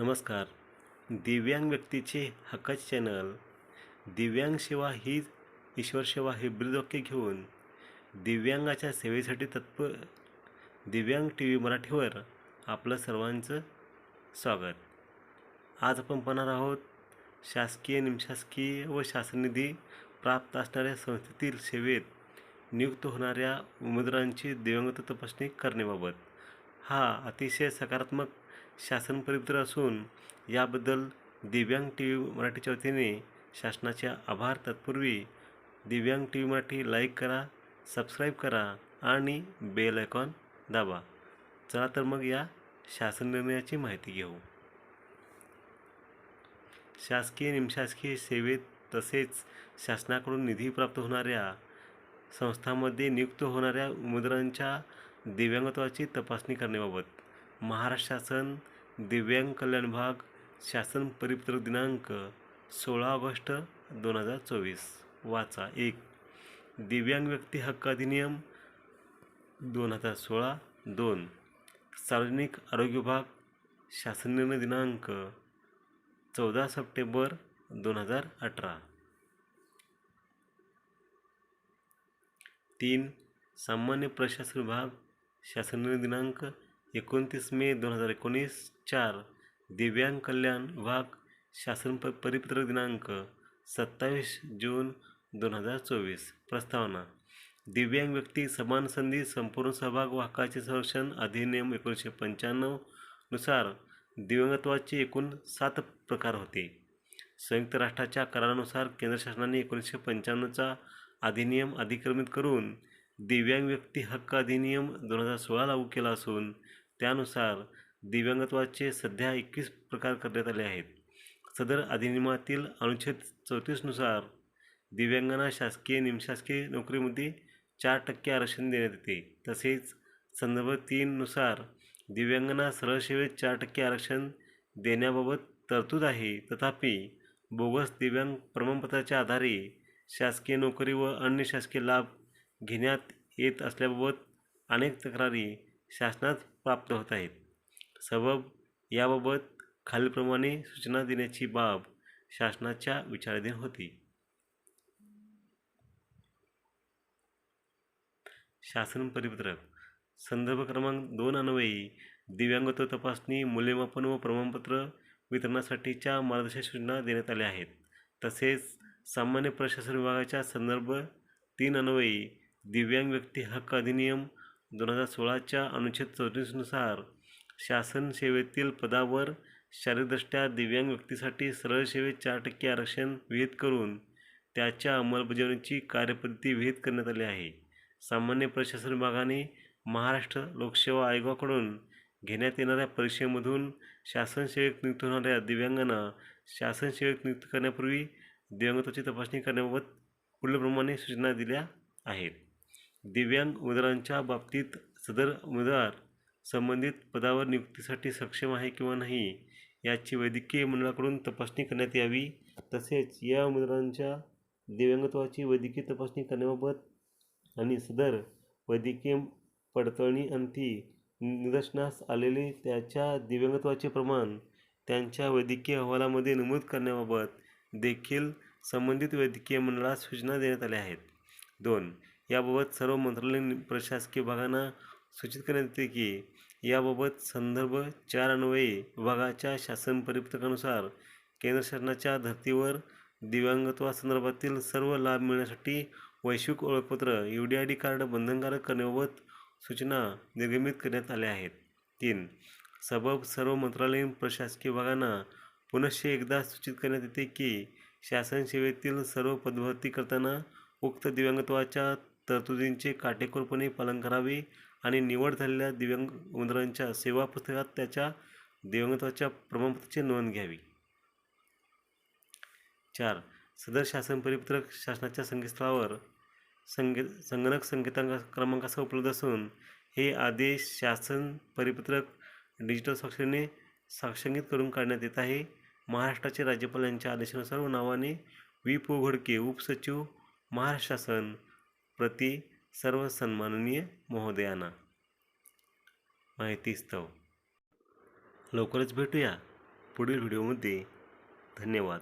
नमस्कार. दिव्यांग व्यक्तीचे हक्काचे चॅनल. दिव्यांग सेवा ही ईश्वर सेवा हे ब्रीदवाक्य घेऊन दिव्यांगाच्या सेवेसाठी तत्पर दिव्यांग टी व्ही मराठीवर आपलं सर्वांचं स्वागत. आज आपण पाहणार आहोत शासकीय निमशासकीय व शासननिधी प्राप्त असणाऱ्या संस्थेतील सेवेत नियुक्त होणाऱ्या उमेदवारांची दिव्यांगता तपासणी करण्याबाबत. हा अतिशय सकारात्मक शासन परिपत्र असून याबद्दल दिव्यांग टी व्ही मराठीच्या वतीने शासनाचे आभार. तत्पूर्वी दिव्यांग टी व्ही मराठी लाईक करा सबस्क्राईब करा आणि बेल आयकॉन दाबा. चला तर मग या शासन निर्णयाची माहिती घेऊ. शासकीय निमशासकीय सेवेत तसेच शासनाकडून निधी प्राप्त होणाऱ्या संस्थांमध्ये नियुक्त होणाऱ्या उमेदवारांच्या दिव्यांगत्वाची तपासणी करण्याबाबत महाराष्ट्र शासन दिव्यांग कल्याण विभाग शासन परिपत्रक दिनांक सोळा ऑगस्ट दोन हजार चोवीस. वाचा एक. दिव्यांग व्यक्ती हक्क अधिनियम दोन हजार सोळा दोन. सार्वजनिक आरोग्य विभाग शासन निर्णय दिनांक चौदा सप्टेंबर दोन हजार अठरा. तीन. सामान्य प्रशासन विभाग शासन दिनांक एकोणतीस मे दोन हजार एकोणीस चार दिव्यांग कल्याण विभाग शासन प परिपत्रक दिनांक सत्तावीस जून दोन हजार चोवीस. प्रस्तावना. दिव्यांग व्यक्ती समान संधी संपूर्ण सहभाग व हक्काचे संरक्षण अधिनियम एकोणीसशे पंच्याण्णवनुसार दिव्यांगत्वाचे एकूण सात प्रकार होते. संयुक्त राष्ट्राच्या करारानुसार केंद्र शासनाने एकोणीसशे पंच्याण्णवचा अधिनियम अधिक्रमित करून दिव्यांग व्यक्ती हक्क अधिनियम दोन हजार सोळा लागू केला असून त्यानुसार दिव्यांगत्वाचे सध्या एकवीस प्रकार करण्यात आले आहेत. सदर अधिनियमातील अनुच्छेद चौतीसनुसार दिव्यांगांना शासकीय निमशासकीय नोकरीमध्ये चार टक्के आरक्षण देण्यात येते. तसेच संदर्भ तीननुसार दिव्यांगांना सरळ सेवेत चार टक्के आरक्षण देण्याबाबत तरतूद आहे. तथापि बोगस दिव्यांग प्रमाणपत्राच्या आधारे शासकीय नोकरी व अन्य शासकीय लाभ घेण्यात येत असल्याबाबत अनेक तक्रारी शासनात प्राप्त होत आहेत. सबब याबाबत खालीलप्रमाणे सूचना देण्याची बाब शासनाच्या विचाराधीन होती. शासन परिपत्रक संदर्भ क्रमांक दोन अन्वयी दिव्यांगत्व तपासणी मूल्यमापन व प्रमाणपत्र वितरणासाठीच्या मार्गदर्शक सूचना देण्यात आल्या आहेत. तसेच सामान्य प्रशासन विभागाच्या संदर्भ तीन अन्वयी दिव्यांग व्यक्ती हक्क अधिनियम दोन हजार सोळाच्या अनुच्छेद चौतीसनुसार शासन सेवेतील पदावर शारीरिकदृष्ट्या दिव्यांग व्यक्तीसाठी सरळ सेवेत चार टक्के आरक्षण विहित करून त्याच्या अंमलबजावणीची कार्यपद्धती विहित करण्यात आली आहे. सामान्य प्रशासन विभागाने महाराष्ट्र लोकसेवा आयोगाकडून घेण्यात येणाऱ्या परीक्षेमधून शासन सेवेत नियुक्त होणाऱ्या दिव्यांगांना शासन सेवेत नियुक्त करण्यापूर्वी दिव्यांगत्वाची तपासणी करण्याबाबत पुढीलप्रमाणे सूचना दिल्या आहेत. दिव्यांग उमेदवारांच्या बाबतीत सदर उमेदवार संबंधित पदावर नियुक्तीसाठी सक्षम आहे किंवा नाही याची वैद्यकीय मंडळाकडून तपासणी करण्यात यावी. तसेच या उमेदवारांच्या दिव्यांगत्वाची वैद्यकीय तपासणी करण्याबाबत आणि सदर वैद्यकीय पडताळणी अंती निदर्शनास आलेले त्याच्या दिव्यांगत्वाचे प्रमाण त्यांच्या वैद्यकीय अहवालामध्ये नमूद करण्याबाबत देखील संबंधित वैद्यकीय मंडळास सूचना देण्यात आल्या आहेत. दोन याबाबत सर्व मंत्रालयीन प्रशासकीय विभागांना सूचित करण्यात येते की याबाबत संदर्भ चार अन्वये विभागाच्या शासन परिपत्रकानुसार केंद्र शासनाच्या धर्तीवर दिव्यांगत्वासंदर्भातील सर्व लाभ मिळण्यासाठी वैश्विक ओळखपत्र U D I D card बंधनकारक करण्याबाबत सूचना निर्गमित करण्यात आल्या आहेत. तीन सबब सर्व मंत्रालयीन प्रशासकीय विभागांना पुनश्च एकदा सूचित करण्यात येते की शासन सेवेतील सर्व पदभरती करताना उक्त दिव्यांगत्वाच्या तरतुदींचे काटेकोरपणे पालन करावे आणि निवड झालेल्या दिव्यांग उमेदवारांच्या सेवा पुस्तकात त्याच्या दिव्यांगत्वाच्या प्रमाणपत्राची नोंद घ्यावी. चार. सदर शासन परिपत्रक शासनाच्या संकेतस्थळावर संगे संगणक संकेतांक क्रमांकासह उपलब्ध असून हे आदेश शासन परिपत्रक डिजिटल स्वाक्षरीने साक्षांकित करून काढण्यात येत आहे. महाराष्ट्राचे राज्यपाल यांच्या आदेशानुसार व नावाने वि पो घोडके उपसचिव महाराष्ट्र शासन प्रति सर्व सन्माननीय महोदयांना माहिती लवकरच भेटूया पुढील व्हिडिओमध्ये. धन्यवाद.